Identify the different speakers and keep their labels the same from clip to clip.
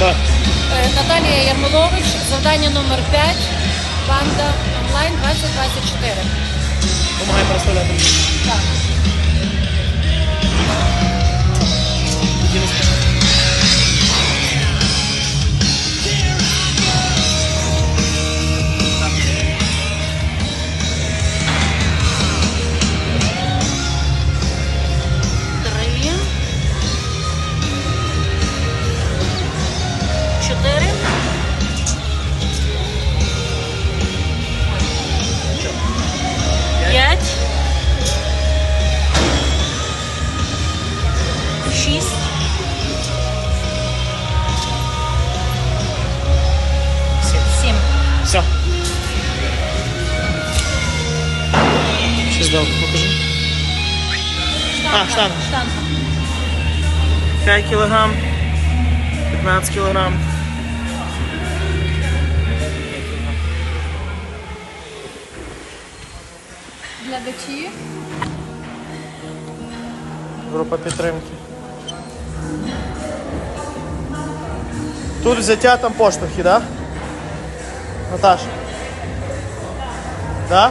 Speaker 1: Так.
Speaker 2: Е, Наталія Ярмолович, завдання номер 5, банда онлайн 2024.
Speaker 1: Помагай представляти.
Speaker 2: Так.
Speaker 1: Здав, покажи. А, штанга.
Speaker 2: Штанга.
Speaker 1: 5 кілограм, 15 кілограм.
Speaker 2: Глядачі.
Speaker 1: Група підтримки. Тут взяття там поштовхи, да? Наташа? Да?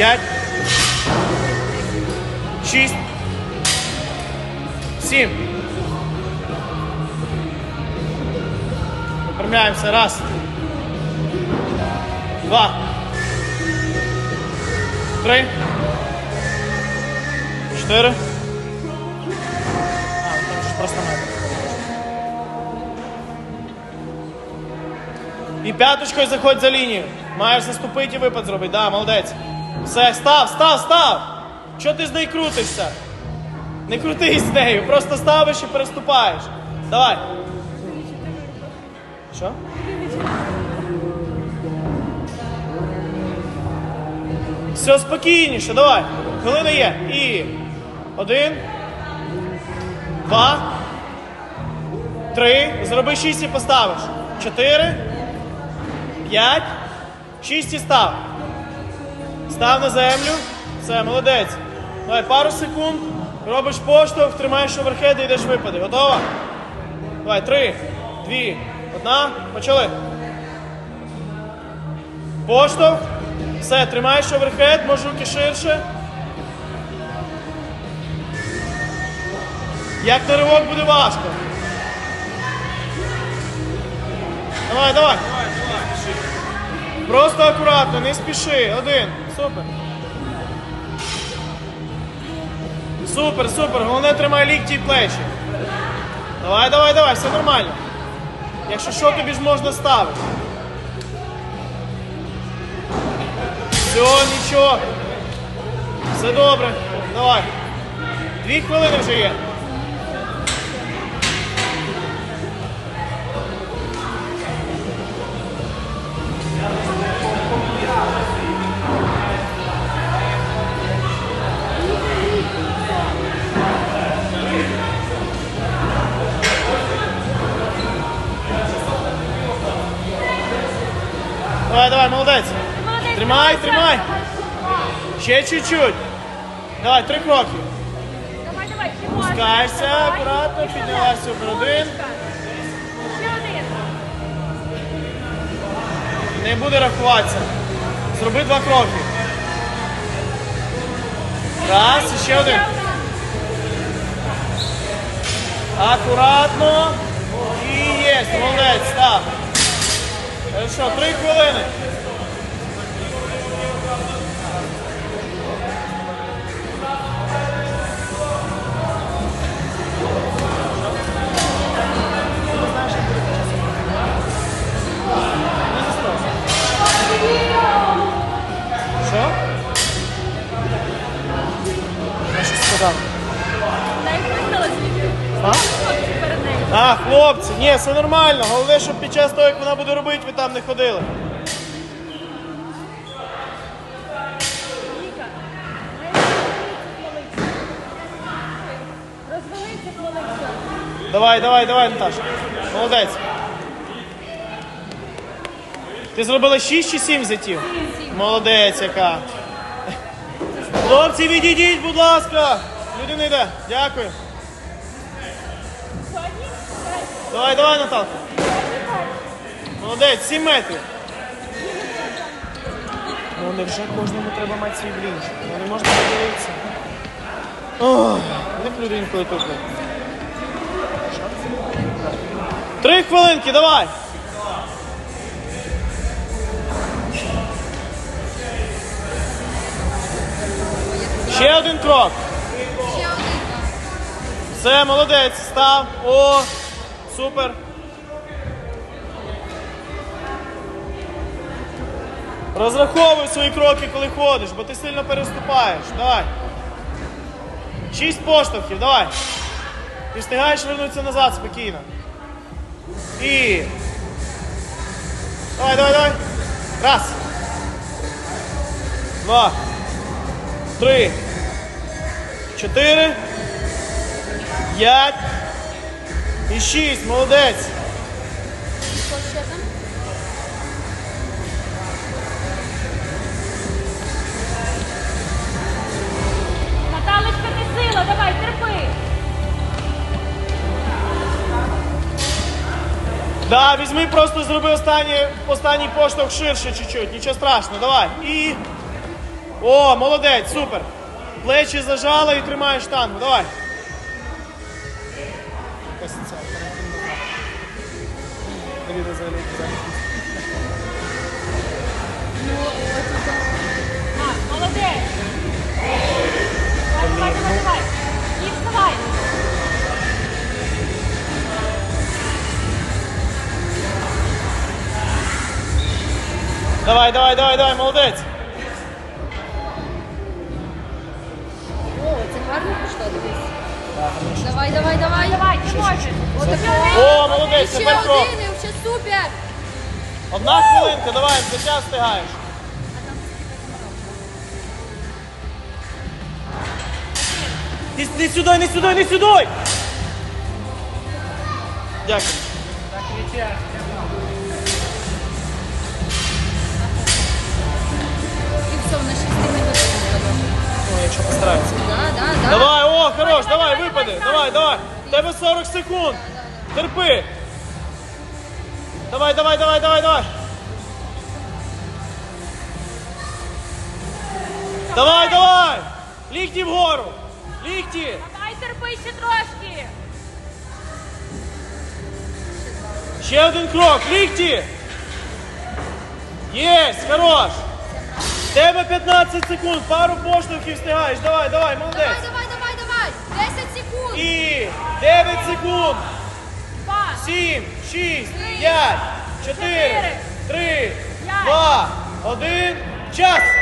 Speaker 1: 5, 6, 7. Выпрямляемся. Раз. Два. Три. Четыре. А, там просто надо. І п'яточкою заходь за лінію. Маєш заступити і випад зробити. Да, молодець. Все, став, став, став. Чого ти з нею крутишся? Не крутись з нею, просто ставиш і переступаєш. Давай. Що? Все спокійніше, давай. Хвилина є. І один, два, три. Зроби шість і поставиш. Чотири, п'ять, шість і став. Став на землю. Все, молодець. Давай пару секунд. Робиш поштовх, тримаєш оверхед і йдеш випади. Готова? Давай, три, дві, одна. Почали. Поштовх. Все, тримаєш оверхед, може руки ширше. Як на ривок буде важко. Давай, давай. Просто акуратно, не спіши. Один. Супер. Супер, супер. Головне тримай лікті і плечі. Давай, давай, давай, все нормально. Якщо що, тобі ж можна ставити. Все, нічого. Все добре. Давай. Дві хвилини вже є. Давай, давай, молодець. Тримай, тримай. Ще чуть-чуть. Давай, три кроки.
Speaker 3: Давай, давай,
Speaker 1: Спускайся, акуратно, піднялася один.
Speaker 3: Ще один.
Speaker 1: Не буде рахуватися. Зроби два кроки. Раз, і ще один. Акуратно. І є, молодець, став. Хорошо, три хвилини. Що? Я А?
Speaker 3: Хлопці
Speaker 1: ні, все нормально. Головне, щоб під час того, як вона буде робити, ви там не ходили. Давай, давай, давай, Наташа. Молодець. Ти зробила 6 чи 7 зятів? Молодець яка. Хлопці, відійдіть, будь ласка. Людина йде. Дякую. Давай, давай, Наталка. Молодець, 7 метрів. Ну, невже кожному треба мати свій блінч? Ну, не можна подивитися. Ох, не плюю інколи тут. Три хвилинки, давай. Ще один крок. Все, молодець, став. О, супер. Розраховуй свої кроки, коли ходиш, бо ти сильно переступаєш. Давай. Шість поштовхів, давай. Ти встигаєш вернутися назад спокійно. І. Давай, давай, давай. Раз. Два. Три. Чотири. П'ять. І шість. Молодець.
Speaker 3: Наталечка, не сила, давай, терпи.
Speaker 1: Да, візьми, просто зроби останній, останній поштовх ширше чуть-чуть. Нічого страшного, давай. І. О, молодець, супер. Плечі зажала і тримаєш штангу. Давай. Давіда взагалі взагалі.
Speaker 3: А, молодець. Давай, давай, давай, давай. І вставай.
Speaker 1: Давай, давай, давай, давай, молодець.
Speaker 2: О, це гарно пішло, дивись. Давай, давай, давай.
Speaker 3: Давай, ти можеш.
Speaker 1: О, молодець,
Speaker 2: Ще
Speaker 1: тепер крок.
Speaker 2: Супер.
Speaker 1: Одна хвилинка, давай, за час встигаєш. Не, не сюди, не сюди, не сюди! Дякую.
Speaker 2: Все, на 6.
Speaker 1: Ну, якщо постараємося.
Speaker 2: Да, да, да.
Speaker 1: Давай, о, хорош, давай,
Speaker 3: давай,
Speaker 1: випади.
Speaker 3: давай,
Speaker 1: Давай, давай. Тебе 40 секунд. Терпи. Давай, давай, давай, давай, давай. Давай, давай. Лікті вгору. Лікті.
Speaker 3: Давай, терпи ще трошки.
Speaker 1: Ще один крок. Лікті. Єсть, хорош. Тебе 15 секунд. Пару поштовхів встигаєш. Давай, давай, молодець.
Speaker 2: Давай, давай, давай, давай. 10 секунд.
Speaker 1: І 9 секунд.
Speaker 3: Два.
Speaker 1: Сім, шість, п'ять, чотири, три, два, один. Час!